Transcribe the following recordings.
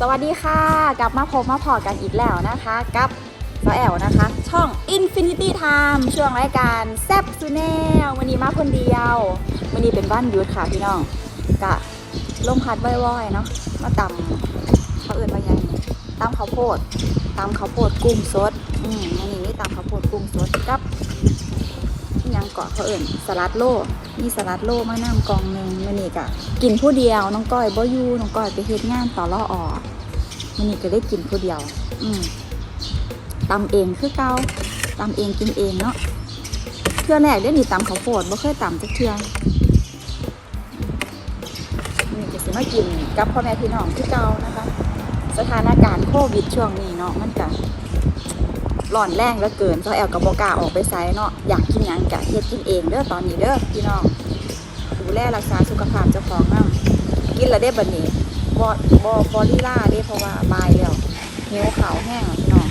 สวัสดีค่ะ กลับมาพบมาพอกันอีกแล้วนะคะ กับสาวแอลนะคะ ช่อง Infinity Time ช่วงรายการแซบซูแนลวันนี้มาคนเดียว วันนี้เป็นบ้านยุดค่ะพี่น้องกะลมพัดว่อยๆเนาะมาตำเขาเอื่นว่ายังตำข้าวโพดตำข้าวโพดกุ้งสด อืมวันนี้นี่ตำข้าวโพดกุ้งสดกั บอิหยังเกาะเขาเอื่นสลัดโลมีสลัดโลมะนาวกองหนึ่งมันนี่กะกินผู้เดียวน้องก้อยบ่อยู่น้องก้อยไปเฮ็ดงานต่อล่อออมันนี่ก็ได้กินผู้เดียว อืมตำเองคือเก่าตำเองกินเองเนาะเทื่อแรกได้นี่ตำข้าวโพดบ่เคยตำจักเทื่อนี่ก็สิมากินกับพ่อแม่พี่น้องคือเก่านะคะ สถานการณ์โควิดช่วงนี้เนาะมันก็ ร้อนแรงเหลือเกินเพราแอลกับบอกาออกไปไซเนาะอยากกินยังกะเฮ็ดกินเองเด้อตอนนี้เด้อพี่น้องดูแลรักษาสุขภาพเจ้าของนะกินแล้วได้บัดนี้บอบอบอลีล่าได้เพราะว่าบายแล้วหิวขาวแห้งพี่น้อง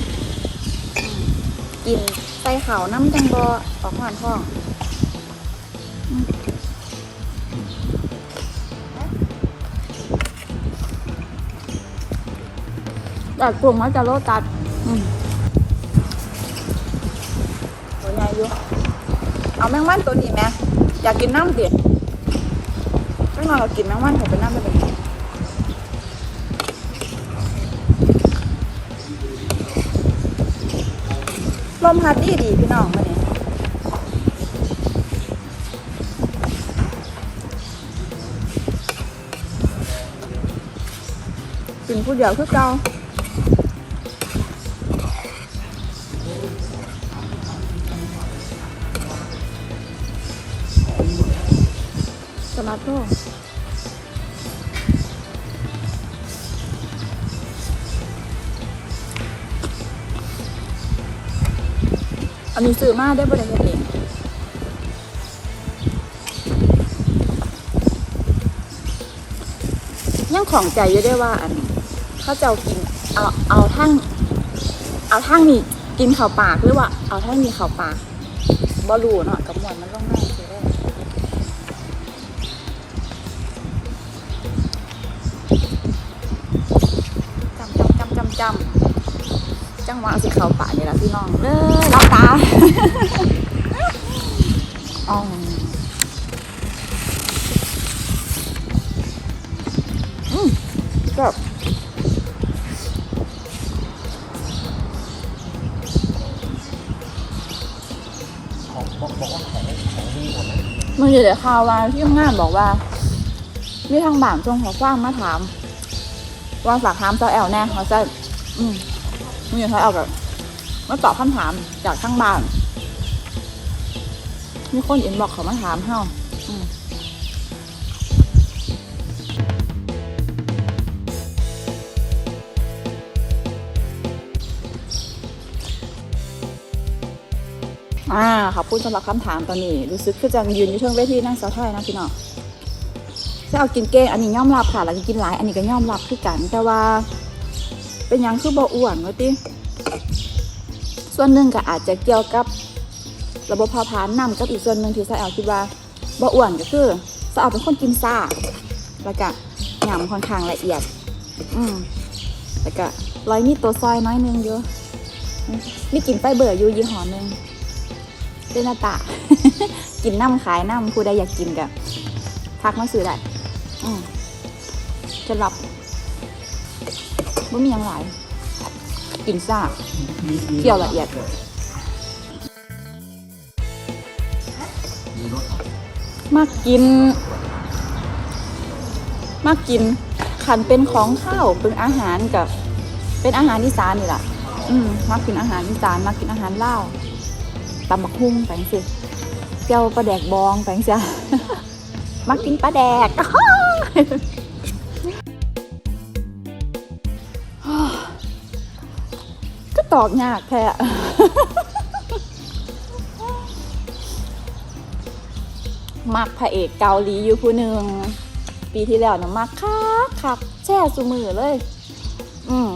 กินใส่ขาวน้ำจังบอออกหวานท้องแต่กลุ่มมันจะโลตัด อืมตัวใหญ่ อยู่เอาแมงวันตัวนี้ไหมอยากกินน้ำเด็ดไม่นอนเรากินแมงวันผมไปนั่งไปเป็นลมพัดดีดีพี่น้องมาเนี่ยกินผู้เดียวคือเก่า สลัดโลกอันนี้ซื้อมาได้บริเวณเองยังของใจอยู่ได้ว่าอันเขาเจ้ากินเอาเอาทั้งเอาทั้งนี่กินข้าวปากหรือว่า เอาทั้งนี้ข้าวปากบอลูเนาะกับหมวนมันต้องได้ จำจังหวะสิเข้าป่านี่แหละพี่น้องเลยรับตาอ๋ออืมแบบของบอกว่าของของดีหมดนะมันอยู่ในข่าวว่าที่ทำงานบอกว่ามีทางบ้านช่วงขอฟ้างมาถามว่าฝากถามเจ้าแอลแน่เขาจะ อืมมันอยู่เจ้าแอลแบบมาตอบคำถามจากทางบ้าน มีคนอินบอกเขามาถามเฮาอืมอ่าขอบคุณสำหรับคำถามตอนนี้ รู้สึกคือจังยืนอยู่เทิงเวทีนั่งเสาไทยนะพี่น้องจะเอากินเก้งอันนี้ย่อมรับค่ะแล้วก็กินหลาย อันนี้ก็ย่อมรับคือกัน แต่ว่า เป็นยังคือบ่อ้วนวะติส่วนหนึ่งก็อาจจะเกี่ยวกับระบบเผาผลาญนำกับอีกส่วนหนึ่งที่สะแอลคิดว่าบ่อ้วนก็คือสะแอลเป็นคนกินซ่าแล้วก็หยำค่อนข้างละเอียด อืมแล้วก็ร้อยมีตัวซอยน้อยนึงอยู่อืมมีกินไฟเบอร์อยู่ยี่ห้อนึงเป็นหน้าตา กินน้ำขายน้ำผู้ใดอยากกินกับทักมาซื้อได้อืมจะรับ ไม่มีอย่างหลายกินซ่าเคี่ยวละเอียดมีรถมากกิน มากกินขันเป็นของข้าวเป็นอาหารกับเป็นอาหารอีสานนี่แหละอืมมากกินอาหารอีสานมากกินอาหารลาวตำบักหุ่งแปลงสิเจียวปลาแดกบองแปลงเสียมักกินปลาแดก ตอกยากแท้มักพระเอกเกาหลีอยู่ผู้หนึ่ง ปีที่แล้วนะมักคักคักแช่สุมือเลย อืม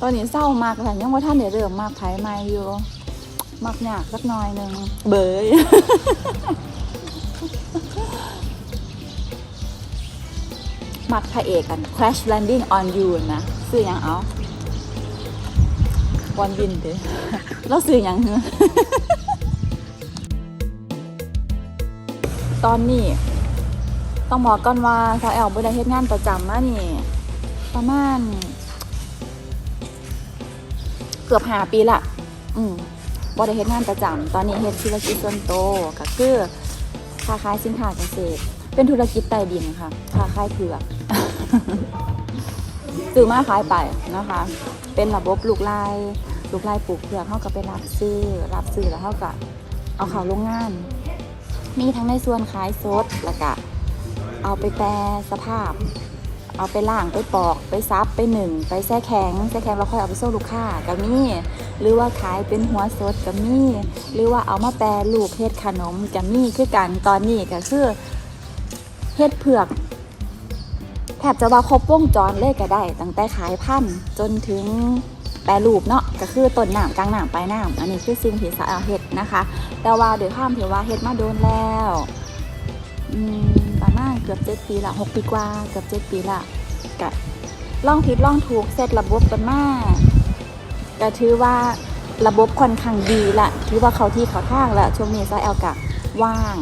ตอนนี้เศร้ามากค่ะยังว่าท่านเดี๋ยวเริ่มมากไผ่ไม่อยู่มักหยากสักหน่อยหนึ่งเบยมักพระเอกกัน Crash Landing on You นะซื้อยังเอา บอลวินเด้แล้วซื้อหยังเหรอตอนนี้ ต้องบอกก่อนว่าสาวแอลบ่ได้เฮ็ดงานประจำมานี่ ประมาณ เกือบหาปีละอืมบ่ได้เฮ็ดงานประจำตอนนี้เฮ็ดธุรกิจส่วนโตวก็คือค้าขายสินค้าเกษตร เป็นธุรกิจใต้ดินค่ะค้าขายเผือก ซื้อมาขายไปนะคะ เป็นระบบลูกไล่ลูกไล่ปลูกเผือกเท่ากับไปรับซื้อ รับซื้อแล้วเท่ากับเอาเข้าโรงงาน มีทั้งในส่วนขายสดแล้วก็เอาไปแปรสภาพ เอาไปล่างไปปอกไปซับไปหนึ่งไปแช่แข็งแช่แข็งแล้วค่อยเอาไปส่งลูกค้าก็มีหรือว่าขายเป็นหัวสดก็มีหรือว่าเอามาแปรรูปเฮ็ดขนมก็มีคือกันตอนนี้ก็คือเฮ็ดเผือก แทบจะว่าครบวงจรเลยก็ได้ ตั้งแต่ขายพันธุ์จนถึงแปรรูปเนาะก็คือต้นหน้ำกลางหน้ำปลายหน้ำอันนี้คือสิ่งที่สาวเฮ็ดนะคะ แต่ว่าโดยข้ามถือว่าเฮ็ดมาโดนแล้วประมาณเกือบเจ็ดปีละหกปีกว่าเกือบเจ็ดปีละก็ล่องผิดล่องถูกเสร็จระบบกันมาก็ถือว่าระบบค่อนข้างดีละถือว่าเขาที่เขาทางละช่วงนี้ซาแอลกะว่าง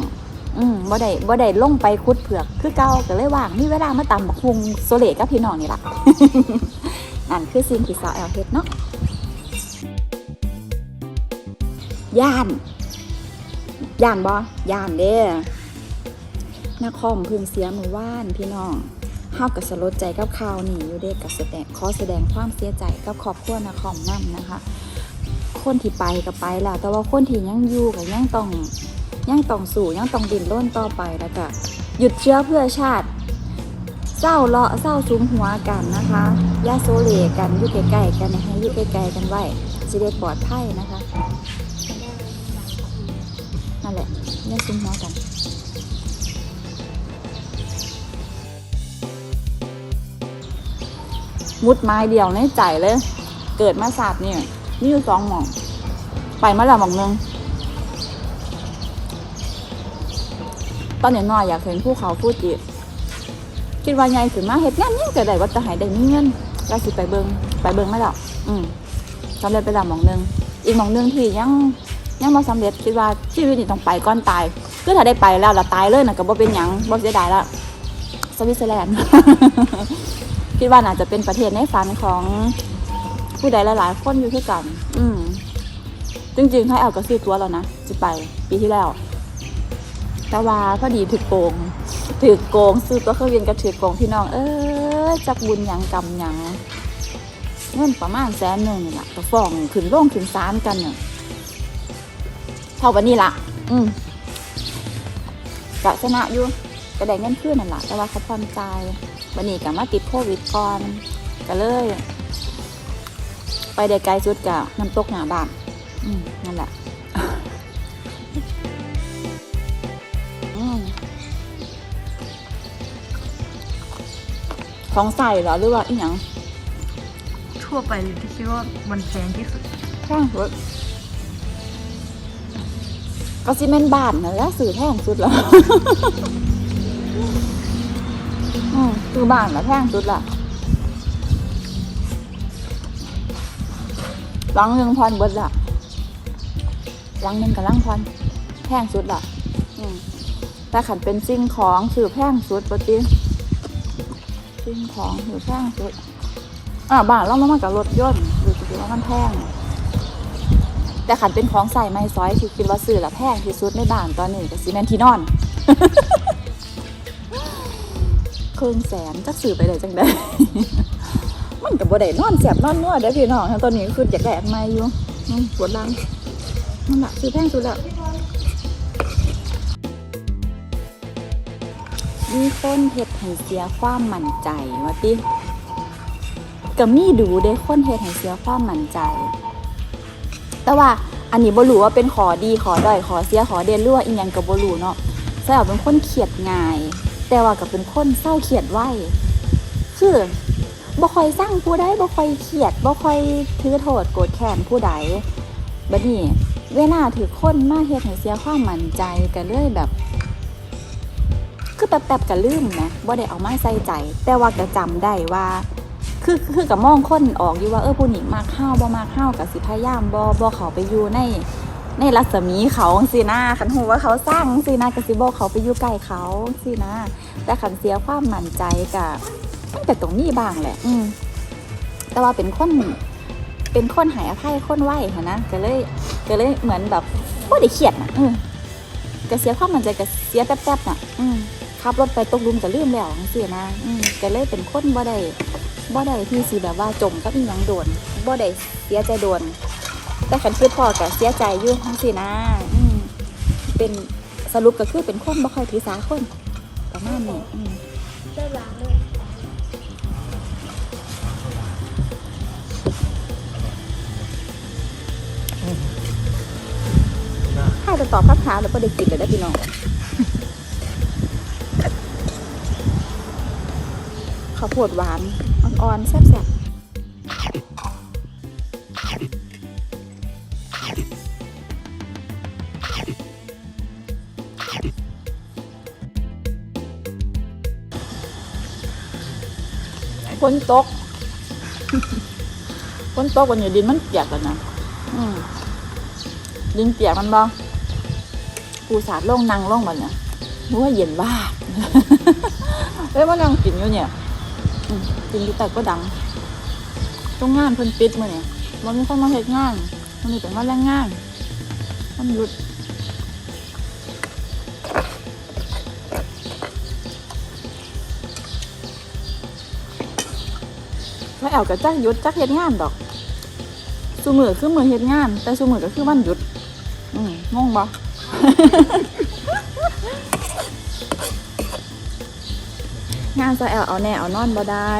อืมบ่ได้บ่ได้ลงไปคุดเผือก คือเก่าก็เลยว่างมีเวลามาตำบักฮุงโซเลกับพี่น้องนี่ล่ะ นั่นคือสิ่งที่สาวแอลเฮ็ดเนาะย่านย่านบ่ย่านเด้นครเพึ่งเสียมือว่านพี่น้องเฮาก็สลดใจกับข่าวนี้อยู่เด้กับแสดงขอแสดงความเสียใจกับครอบครัวนครนํนะคะ คนที่ไปก็ไปแล้วแต่ว่าคนที่ยังอยู่ก็ยังต้อง ยังต้องสู่ยังต้องดินร่นต่อไปแล้วก็หยุดเชื้อเพื่อชาติเศร้าเลาะเศร้าซุ้มหัวกันนะคะย่าโซเลกันอยู่ใกล้ๆกันนะคะอยู่ใกล้ๆกันไว้จะได้ปลอดภัยนะคะนั่นแหละย่าซุ้มหัวกันมุดไม้เดียวในใจเลย เกิดมาศาสตร์เนี่ยมีอยู่สองหม่อง ไปมาแล้วหม่องหนึง ตอนน้อยๆอยากเห็นภูเขาฟูจิคิดว่าใหญ่ขึ้นมาเฮ็ดงานนี่ก็ได้ว่าจะหายได้มีเงินแล้วสิไปเบิงไปเบิงไมาแล้วอืมสำเร็จไปแล้วมองหนึง อีกมองหนึงที่ยังยังบ่สำเร็จคิดว่าชีวิตนี้ต้องไปก่อนตายคือถ้าได้ไปแล้วล้วตายเลยน่ะก็บ่เป็นหยังบ่เสียดายละสวิตเซอร์แลนด์คิดว่าน่าจะเป็นประเทศในฝันของผู้ใดหลายๆคนอยู่คือกัน อืมจริงๆให้เอาก็ซื้อตัวแล้วนะจะไปปีที่แล้ว ต่ว่าพอดีถือโกงถือโกงซื้อตัวเครื่องบินกับถือโกงพี่น้อง เออจักบุญยังกรรมยังเงินประมาณแสนหนึ่งนี่แหละก็ฟ้องขึ้นโรงขึ้นศาลกันเนี่ยเท่าวันนี้ละอืมกะชนะอยู่ก็ได้เงินคืนนั่นแหละแต่ว่าเขาผ่อนจ่ายวันนี้ก็มาติดโควิดก่อนก็เลย ไปได้ไกลสุดกับน้ำตกหนาบานอืมนั่นแหละ ของใส่เหรอหรือว่าอีหยังทั่วไปเลยที่คิดว่ามันแพงที่สุดแพงสุดก็ซีเมนต์บ้านนะแล้วสื่อแพงสุดแล้วอืมคือบ้านละแพงสุดละหลังหนึ่งพันเบิดละหลังหนึ่งกับลังพันแพงสุดละอืมแต่ขันเป็นสิ่งของสื่อแพงสุดปกติ สิ่งของสื่อแพงสุดอ่าบ้านเรามันกับรถยนต์ดูสิว่ามันแพงแต่ขันเป็นของใส่ไม้ซอยที่คิดว่าซื้อและแพงที่สุดในบ้านตอนนี้ก็ซีเมนที่นอนครึ่งแสนจักซื้อไปเลยจังได้มันกับบ่ได้นอนแสบนอนนัวเด้อพี่น้องตอนนี้คืออยากได้อันใหม่อยู่อืมปวดหลังนั่นแหละซื้อแพงสุดแล้ว มีคนเฮ็ดให้เสียความมั่นใจว่าติก็มีดูเด้คนเฮ็ดให้เสียความมั่นใจ แต่ว่าอันนี้บ่รู้ว่าเป็นขอดีขอด้อยขอเสียขอเด่นรือว่าอีหยังก็บ่รู้เนาะสาวเป็นคนเขียดง่าย แต่ว่าก็เป็นคนเศร้าเขียดไหวคือบ่ค่อยสร้างผู้ใดบ่ค่อยเครียดบ่ค่อยถือโทษโกรธแค้นผู้ใดบัดนี้เวลาถือคนมาเฮ็ดให้เสียความมั่นใจก็เลยแบบ คือแป๊บๆก็ลืมนะบ่ได้เอามาใส่ใจ แต่ว่าก็จำได้ว่า คือคือกับมองคนออกอยู่ว่าเออผู้นี้มาข้าวบ่มาข้าวกับสิพยายามบ่บ่เขาไปอยู่ในในรัศมีเขาสินะคันหูว่าเขาสร้างสินะกับสิบ่เขาไปอยู่ใกล้เขาสินะแต่ขันเสียความมั่นใจกับมันก็ตรงนี้บ้างแหละ อืมแต่ว่าเป็นคนเป็นคนหายอภัยคนไหวค่ะนะก็เลยก็เลยเหมือนแบบบ่ได้เครียดนะอืมก็เสียความมั่นใจก็เสียแป๊บๆน่ะ อืม ขับรถไปตกหลุมก็ลืมแล้วจังซี่นะอืมก็เลยเป็นคนบ่ได้บ่ได้ที่สิแบบว่าจมกับอีหยังโดนบ่ได้เสียใจโดน แต่ขันคือพ่อก็เสียใจอยู่ทั้งสินะอืมเป็นสรุปก็คือเป็นคนบ่ค่อยถือสาคนประมาณนี้อืมได้ล้างเลยถ้าจะตอบคำถามแล้วก็ได้กินเลยได้อพี่น้อง ข้าวโพดหวานอ่อนๆแซ่บๆฝนตกฝนตกวันนี้ดินมันเปียกแล้วนะดินเปียกมันบ่ปูสาดล่องนั่งล่องมันเนี่ยรู้ว่าเย็นบ้าเอ้ยมันยังกินอยู่เนี่ย อืมกินอยู่แต่ก็ดังตรงงานเพิ่นปิดมื้อเนี่ยมันมีคนมาเฮ็ดงานมันมีแต่ว่าแรงงาน มันหยุดแล้วแอวกับจักหยุดจักเฮ็ดงานดอกสุมือคือมือเฮ็ดงาน แต่สุมือก็คือวันหยุด อืมงงบ่านจะแอลเอาแน่เอานอนบ่ได้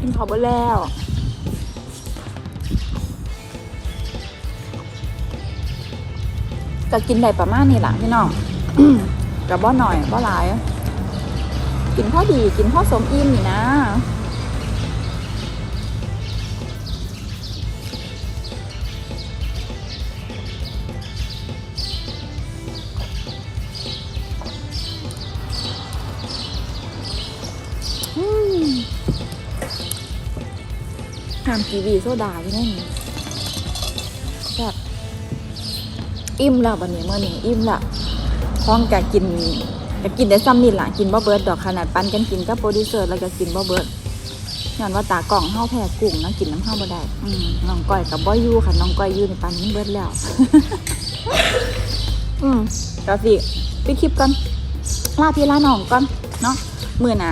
กินข้าวบ่แล้วก็กินได้ประมาณนี้แหละพี่น้องกับบ่หน่อยบ่หลาย กินพอดีกินพอสมอิ่มนี่นะ กีวีโซดาที่นั่นแบบอิ่มล้ววันนี้เมื่อนี้อิ่มละพร้อมกับกินกับกินได้ซ้ำนี่ล่ะกินบ่เบิร์ดดอกขนาดปันกันกินกับโปรดิวเซอร์แล้วก็กินบ่เบิร์ดย้อนว่าตากล่องเฮาแพ้กุ้งนะกินน้ำเฮาบ่ได้น้องก้อยกับบ่อยู่ค่ะน้องก้อยอยู่ในปันนี้เบิร์ดแล้ว อืมกาสิไปคลิปกันลาพี่ลาน้องก่อนเนาะมื้อหน่ะ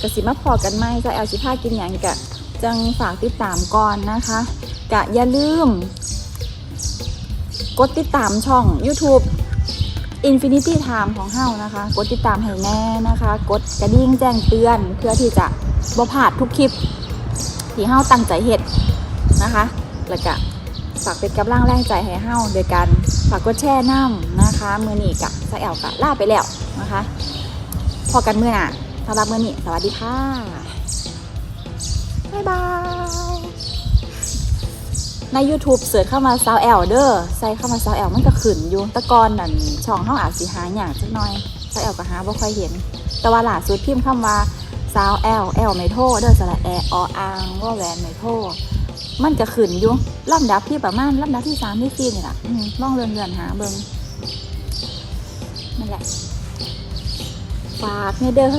กสิมาพอกันไหมจะแอลชิพากินอย่างกะ จังฝากติดตามก่อนนะคะกะอย่าลืม กดติดตามช่อง YouTube Infinity Time ของเฮานะคะ กดติดตามให้แน่นะคะ กดกระดิ่งแจ้งเตือนเพื่อที่จะบ่พลาดทุกคลิป ที่เฮาตั้งใจเฮ็ดนะคะ แล้วก็ฝากเป็นกำลังแรงใจให้เฮาโดยการฝากกดแชร์น้ำนะคะ มือนี้กะจะแอลกะล่าไปแล้วนะคะ พอกันเมือหน่ะสำหรับมือนี้สวัสดีค่ะ บ๊ายบาย ใน YouTube เสิร์ชเข้ามาซาวแอลเดอร์ใส่เข้ามาซาวแอลมันก็ขึ้นอยู่ตะกอนนั่นช่องเฮาอาจสิหาอย่างจักหน่อยซาวแอลก็หาบ่ค่อยเห็น แต่ว่าล่าสุดพิมพ์คำว่าซาวแอลแอลไม่โทรเด้อสระแอออางว่าแหวนไม่โทรมันก็ขึ้นอยู่ลำดับที่ประมาณลำดับที่3ที่4นี่ล่ะอืมลองเลื่อนๆหาเบิ่งนั่นแหละ ฝากเนี่ยเด้อ